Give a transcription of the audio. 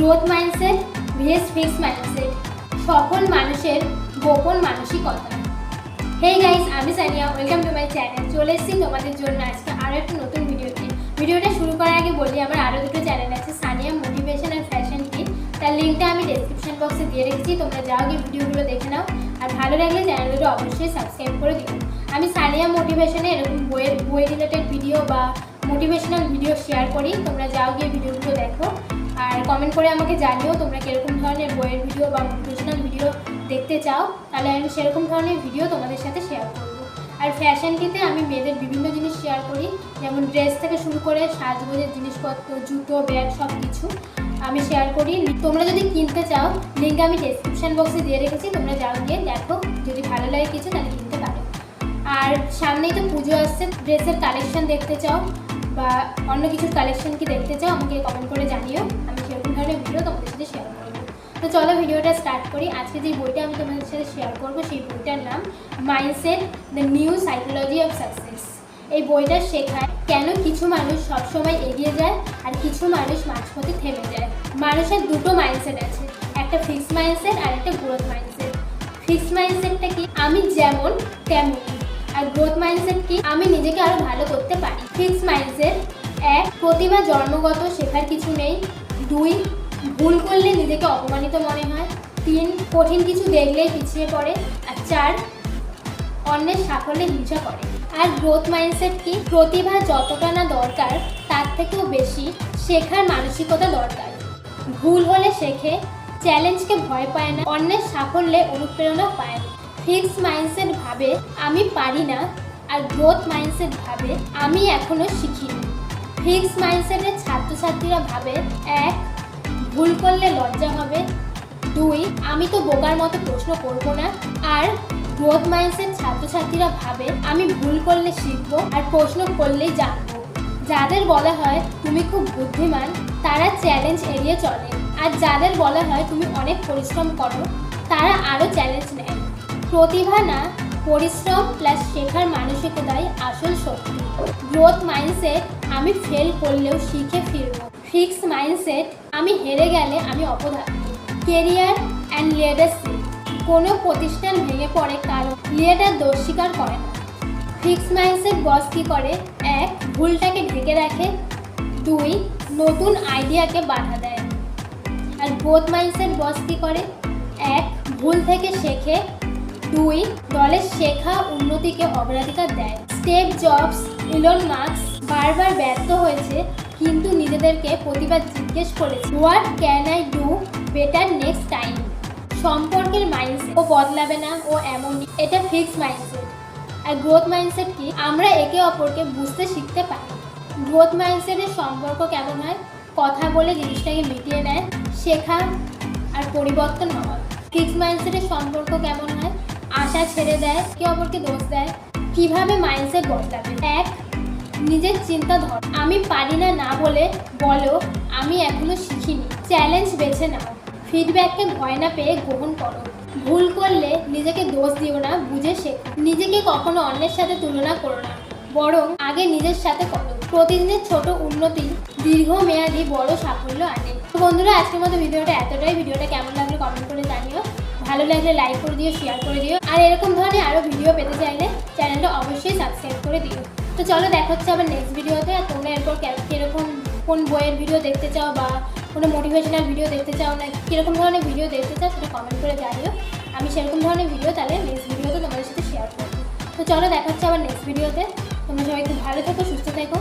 Growth mindset VS fix mindset সফল মানুষের গোপন মানসিকতা। হেই গাইস আমি Sania welcome to my channel চলে এসেছি তোমাদের জন্য আজকে আরও একটা নতুন ভিডিও ভিডিওতে। ভিডিওটা শুরু করার আগে বলি, আমার আরও দুটো চ্যানেল আছে, সানিয়া মোটিভেশন আর ফ্যাশন কিট তার লিঙ্কটা আমি ডেসক্রিপশন বক্সে দিয়ে রেখেছি, তোমরা যাও গিয়ে ভিডিওগুলো দেখে নাও। আর ভালো লাগলে চ্যানেলগুলো অবশ্যই সাবস্ক্রাইব করে দিও। আমি সানিয়া মোটিভেশনে এরকম বইয়ের, বই রিলেটেড ভিডিও বা মোটিভেশনাল ভিডিও শেয়ার করি, তোমরা যাও গিয়ে ভিডিওগুলো দেখো। আর কমেন্ট করে আমাকে জানিও তোমরা কীরকম ধরনের বইয়ের ভিডিও বা মোটিভেশনাল ভিডিও দেখতে চাও। তাহলে আমি সেরকম ধরনের ভিডিও তোমাদের সাথে শেয়ার করব। আর ফ্যাশনটিতে আমি মেয়েদের বিভিন্ন জিনিস শেয়ার করি, যেমন ড্রেস থেকে শুরু করে সাজগোজের জিনিসপত্র, জুতো ব্যাগ সব কিছু আমি শেয়ার করি। তোমরা যদি কিনতে চাও লিঙ্ক আমি ডেসক্রিপশন বক্সে দিয়ে রেখেছি, তোমরা যাও গিয়ে দেখো। যদি ভালো লাগে কিছু, তাহলে কিনতে পারো। আর সামনেই তো পুজো আসছে ড্রেসের কালেকশন দেখতে চাও। বা অন্য কিছুর কালেকশন কি দেখতে চাও, আমাকে কমেন্ট করে জানিও। আমি সেরকম ধরনের ভিডিও তোমাদের সাথে শেয়ার করব। তো চলো ভিডিওটা স্টার্ট করি। আজকে যে বইটা আমি তোমাদের সাথে শেয়ার করব, সেই বইটার নাম mindset the new psychology of success এই বইটা শেখায় কেন কিছু মানুষ সবসময় এগিয়ে যায় আর কিছু মানুষ মাঝপথে থেমে যায়। মানুষের দুটো মাইন্ডসেট আছে, একটা ফিক্স মাইন্ডসেট আর একটা গ্রোথ মাইন্ডসেট ফিক্স মাইন্ডসেটটা কি? আমি যেমন তেমনই আর গ্রোথ মাইন্ডসেট কি? আমি নিজেকে আরও ভালো করতে পারি। ফিক্স মাইন্ডসেট এক, প্রতিভা জন্মগত শেখার কিছু নেই। দুই, ভুল করলে নিজেকে অপমানিত মনে হয়। তিন, কঠিন কিছু দেখলেই পিছিয়ে পড়ে। আর চার, অন্যের সাফল্যে হিংসা করে। আর গ্রোথ মাইন্ডসেট কি? প্রতিভা যতটা না দরকার, তার থেকেও বেশি শেখার মানসিকতা দরকার। ভুল হলে শেখে চ্যালেঞ্জকে ভয় পায় না। অন্যের সাফল্যে অনুপ্রেরণা পায় না। ফিক্স মাইন্ডসেট ভাবে আমি পারি না আর গ্রোথ মাইন্ডসেট ভাবে আমি এখনও শিখিনি। ফিক্স মাইন্ডসেটের ছাত্রছাত্রীরা ভাবে, এক, ভুল করলে লজ্জা হবে। দুই, আমি তো বোকার মতো প্রশ্ন করব না। আর গ্রোথ মাইন্ডসেট ছাত্রছাত্রীরা ভাবে, আমি ভুল করলে শিখব আর প্রশ্ন করলেই জানব। যাদের বলা হয়, তুমি খুব বুদ্ধিমান, তারা চ্যালেঞ্জ এড়িয়ে চলে। আর যাদের বলা হয়, তুমি অনেক পরিশ্রম করো, তারা আরও চ্যালেঞ্জ নেয়। প্রতিভা না, পরিশ্রম প্লাস শেখার মানসিকতাই আসল শক্তি। গ্রোথ মাইন্ডসেট আমি ফেল করলেও শিখে ফিরবো। ফিক্স মাইন্ডসেট আমি হেরে গেলে আমি অপদার্থ। কেরিয়ার অ্যান্ড লিডারশিপ কোনো প্রতিষ্ঠান ভেঙে পড়ে কারণ লিডার দোষ স্বীকার করে না। ফিক্স মাইন্ডসেট বস কী করে? এক, ভুলটাকে ঢেকে রাখে। দুই, নতুন আইডিয়াকে বাধা দেয়। আর গ্রোথ মাইন্ডসেট বস কী করে? এক, ভুল থেকে শেখে দুই, দলের শেখা উন্নতিকে অগ্রাধিকার দেয়। স্টেপ জবস, ইলন মার্কস বারবার ব্যর্থ হয়েছে, কিন্তু নিজেদেরকে প্রতিবার জিজ্ঞেস করেছে। What can I do better next time? সম্পর্কের মাইন্ডসেট ও বদলাবে না ও এমন এটা ফিক্স মাইন্ডসেট। আর গ্রোথ মাইন্ডসেট কি? আমরা একে অপরকে বুঝতে শিখতে পারি। গ্রোথ মাইন্ডসেটের সম্পর্ক কেমন হয়? কথা বলে জিনিসটাকে মিটিয়ে নেয়, শেখা আর পরিবর্তন হওয়া। ফিক্স মাইন্ডসেটের সম্পর্ক কেমন হয়? আশা ছেড়ে দেয় একে অপরকে দোষ দেয়? কীভাবে মাইন্ডসেট বদলাবে? এক, নিজের চিন্তা ধর। আমি পারি না না বলে বলো আমি এখনও শিখিনি। চ্যালেঞ্জ বেছে নাও। ফিডব্যাককে ভয় না পেয়ে গ্রহণ করো। ভুল করলে নিজেকে দোষ দিও না, বুঝে শেখো। নিজেকে কখনো অন্যের সাথে তুলনা করো না, বরং আগে নিজের সাথে করো। প্রতিদিনের ছোট উন্নতি দীর্ঘমেয়াদী বড় সাফল্য আনে। বন্ধুরা, আজকের মতো ভিডিওটা এতটাই। ভিডিওটা কেমন লাগল কমেন্ট করে জানিও। ভালো লাগলে লাইক করে দিও শেয়ার করে দিও। আর এরকম ধরনের আরও ভিডিও পেতে চাইলে চ্যানেলটা অবশ্যই সাবস্ক্রাইব করে দিও। তো চলো, দেখা হচ্ছে আবার নেক্সট ভিডিওতে আর তোমরা এরপর কীরকম, কোন বইয়ের ভিডিও দেখতে চাও বা কোনো মোটিভেশনাল ভিডিও দেখতে চাও না, কীরকম ধরনের ভিডিও দেখতে চাও সেটা কমেন্ট করে জানিও। আমি সেরকম ধরনের ভিডিও তাহলে নেক্সট ভিডিওতে তোমাদের সাথে শেয়ার করব। তো চলো, দেখা হচ্ছে আবার নেক্সট ভিডিওতে তোমরা সবাই খুব ভালো থেকো, সুস্থ থেকো।